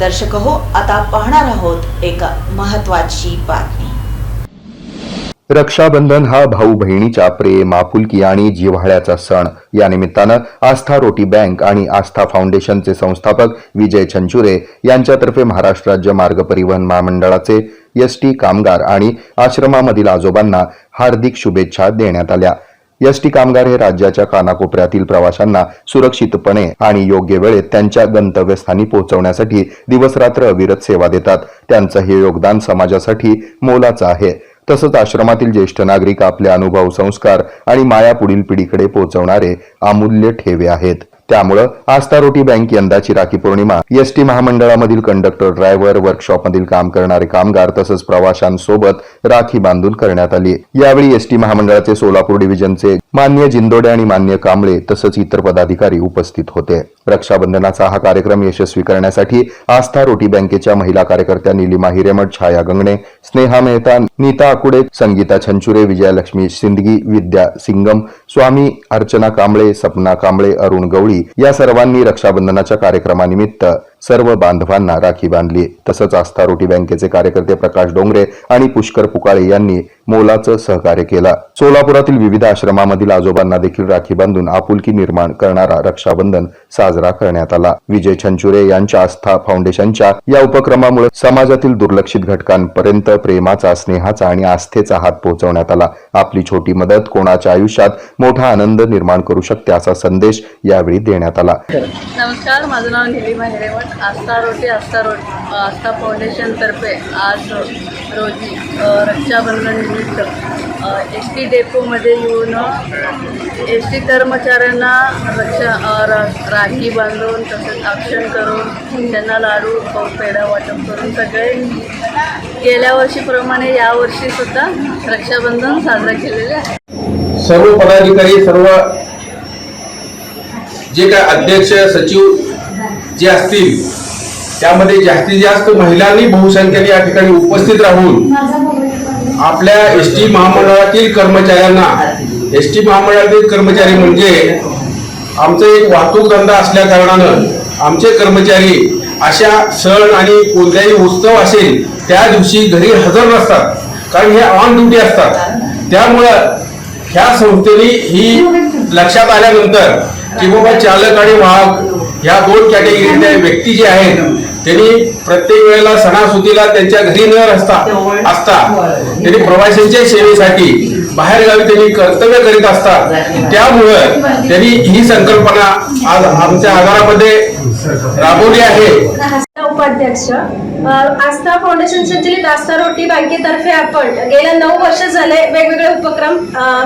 दर्शक हो आता पाहणार आहोत एक महत्वाची बातमी. रक्षाबंधन हा भाऊ बहिणीच्या प्रेम आपुलकी आणि जिव्हाळ्याचा सण. या निमित्तानं आस्था रोटी बँक आणि आस्था फाउंडेशनचे संस्थापक विजय छंचुरे यांच्यातर्फे महाराष्ट्र राज्य मार्ग परिवहन महामंडळाचे एसटी कामगार आणि आश्रमामधील आजोबांना हार्दिक शुभेच्छा देण्यात आल्या. एस टी कामगार हे राज्याच्या कानाकोपऱ्यातील प्रवाशांना सुरक्षितपणे आणि योग्य वेळेत त्यांच्या गंतव्यस्थानी पोहोचवण्यासाठी दिवसरात्र अविरत सेवा देतात. त्यांचं हे योगदान समाजासाठी मोलाचं आहे. तसंच आश्रमातील ज्येष्ठ नागरिक आपले अनुभव संस्कार आणि माया पुढील पिढीकडे पोहोचवणारे अमूल्य ठेवे आहेत. त्यामुळं आस्था रोटी बँक यंदाची राखी पौर्णिमा. एस टी महामंडळामधील कंडक्टर ड्रायव्हर वर्कशॉपमधील काम करणारे कामगार तसंच प्रवाशांसोबत राखी बांधून करण्यात आली. यावेळी एस टी महामंडळाचे सोलापूर डिव्हिजनचे मान्य जिंदोडे आणि मान्य कांबळे तसंच इतर पदाधिकारी उपस्थित होते. रक्षाबंधनाचा हा कार्यक्रम यशस्वी करण्यासाठी आस्था रोटी बँकेच्या महिला कार्यकर्त्या निलिमा हिरेमठ छाया गंगणे स्नेहा मेहता नीता आकुडे संगीता छंचुरे विजयालक्ष्मी सिंदगी विद्या सिंगम स्वामी अर्चना कांबळे सपना कांबळे अरुण गवळी या सर्वांनी रक्षाबंधनाच्या कार्यक्रमानिमित्त सर्व बांधवांना राखी बांधली. तसंच आस्था रोटी बँकेचे कार्यकर्ते प्रकाश डोंगरे आणि पुष्कर पुकाळे यांनी मोलाचं सहकार्य केलं. सोलापुरातील विविध आश्रमामधील आजोबांना देखील राखी बांधून आपुलकी निर्माण करणारा रक्षाबंधन साजरा करण्यात आला. विजय छंचुरे यांच्या आस्था फाउंडेशनच्या या उपक्रमामुळे समाजातील दुर्लक्षित घटकांपर्यंत प्रेमाचा स्नेहाचा आणि आस्थेचा हात पोहोचवण्यात आला. आपली छोटी मदत कोणाच्या आयुष्यात मोठा आनंद निर्माण करू शकते असा संदेश यावेळी देण्यात आला. नमस्कार माझं नाव निलिमा आस्था रोटी आस्था रोटी. आस्था फाउंडेशनतर्फे आज रोजी रक्षाबंधन निमित्त एस टी डेपोमध्ये येऊन एस टी कर्मचाऱ्यांना रक्षा राखी बांधून तसंच आक्षण करून त्यांना लाडू पेढा वाटप करून सगळे गेल्या वर्षीप्रमाणे यावर्षीसुद्धा रक्षाबंधन साजरा केलेले आहे. सर्व पदाधिकारी सर्व जे काय अध्यक्ष सचिव जे असतील त्यामध्ये जास्तीत जास्त महिलांनी बहुसंख्येने या ठिकाणी उपस्थित राहून आपल्या एस टी महामंडळातील कर्मचाऱ्यांना एस टी महामंडळातील कर्मचारी म्हणजे आमचा एक वाहतूक धंदा असल्या कारणानं आमचे कर्मचारी अशा सण आणि कोणत्याही उत्सव असेल त्या दिवशी घरी हजर नसतात कारण हे ऑन ड्युटी असतात. त्यामुळं ह्या संस्थेने ही लक्षात आल्यानंतर की बाबा चालक आणि वाहक ह्या दोन कॅटेगरीतल्या व्यक्ती जे आहेत त्यांनी प्रत्येक वेळेला सणासुदीला त्यांच्या घरी न असता असता त्यांनी प्रवाशांच्या सेवेसाठी बाहेरगावी त्यांनी कर्तव्य करीत असतात. त्यामुळं त्यांनी ही संकल्पना आज आमच्या आगारामध्ये राबवली आहे. उपाध्यक्ष. आस्था फाउंडेशन संचलित आस्था रोटी बँकेतर्फे आपण गेल्या नऊ वर्ष झाले वेगवेगळे उपक्रम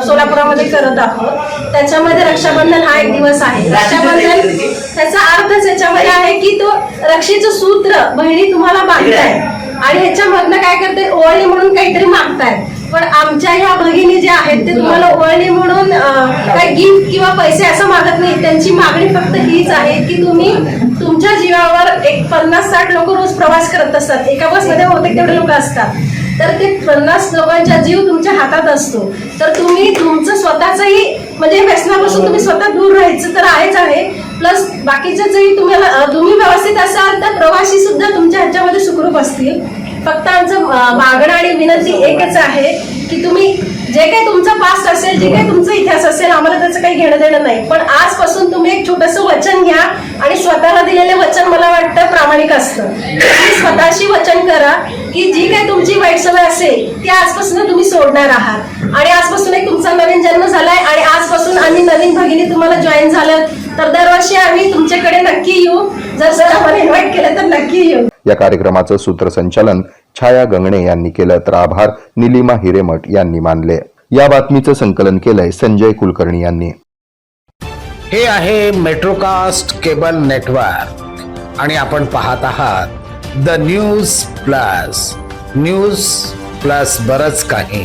सोलापुरामध्ये करत आहोत. त्याच्यामध्ये रक्षाबंधन हा एक दिवस आहे. रक्षाबंधन त्याचा अर्थच याच्यामध्ये आहे की तो रक्षेचं सूत्र बहिणी तुम्हाला बांधताय आणि ह्याच्यामधनं काय करते ओळणी म्हणून काहीतरी मागतायत पण आमच्या ह्या भगिनी ज्या आहेत ते तुम्हाला ओळणी म्हणून काही गिफ्ट किंवा पैसे असं मागत नाही त्यांची मागणी फक्त हीच आहे की तुम्ही तुमच्या जीवावर एक पन्नास साठ लोक रोज प्रवास करत असतात. एका बसमध्ये बहुतेक तेवढे लोक असतात. तर ते पन्नास लोकांचा जीव तुमच्या हातात असतो. तर तुम्ही तुमचं स्वतःचंही म्हणजे व्यसनापासून तुम्ही स्वतः दूर राहायचं तर आहेच आहे. प्लस बाकीचं जरी तुम्हाला तुम्ही व्यवस्थित असाल तर प्रवासी सुद्धा तुमच्या ह्याच्यामध्ये सुखरूप असतील. फक्त आमचं मागणं आणि विनंती एकच आहे की तुम्ही जे काही तुमचा पास्ट असेल जे काही तुमचा इतिहास असेल आम्हाला त्याचं काही घेणं देणं नाही. पण आजपासून तुम्ही एक छोटंसं वचन घ्या आणि स्वतःला दिलेले वचन मला वाटतं प्रामाणिक असतं. तुम्ही स्वतःशी वचन करा की जी काही तुमची वाईट सवय असेल ती आजपासून तुम्ही सोडणार आहात. आणि आजपासून एक तुमचा नवीन जन्म झालाय आणि आजपासून आम्ही नवीन भगिनी तुम्हाला जॉईन झालं तर दरवर्षी नक्की येऊ. जर सर आम्हाला इन्व्हाइट केलं तर नक्की येऊ. या कार्यक्रमाचं सूत्रसंचालन छाया गंगणे यांनी केलं तर आभार निलिमा हिरेमठ यांनी मानले. या बातमीचं संकलन केलंय संजय कुलकर्णी यांनी. हे आहे मेट्रोकास्ट केबल नेटवर्क आणि आपण पाहत आहात the news plus news plus बरच काही.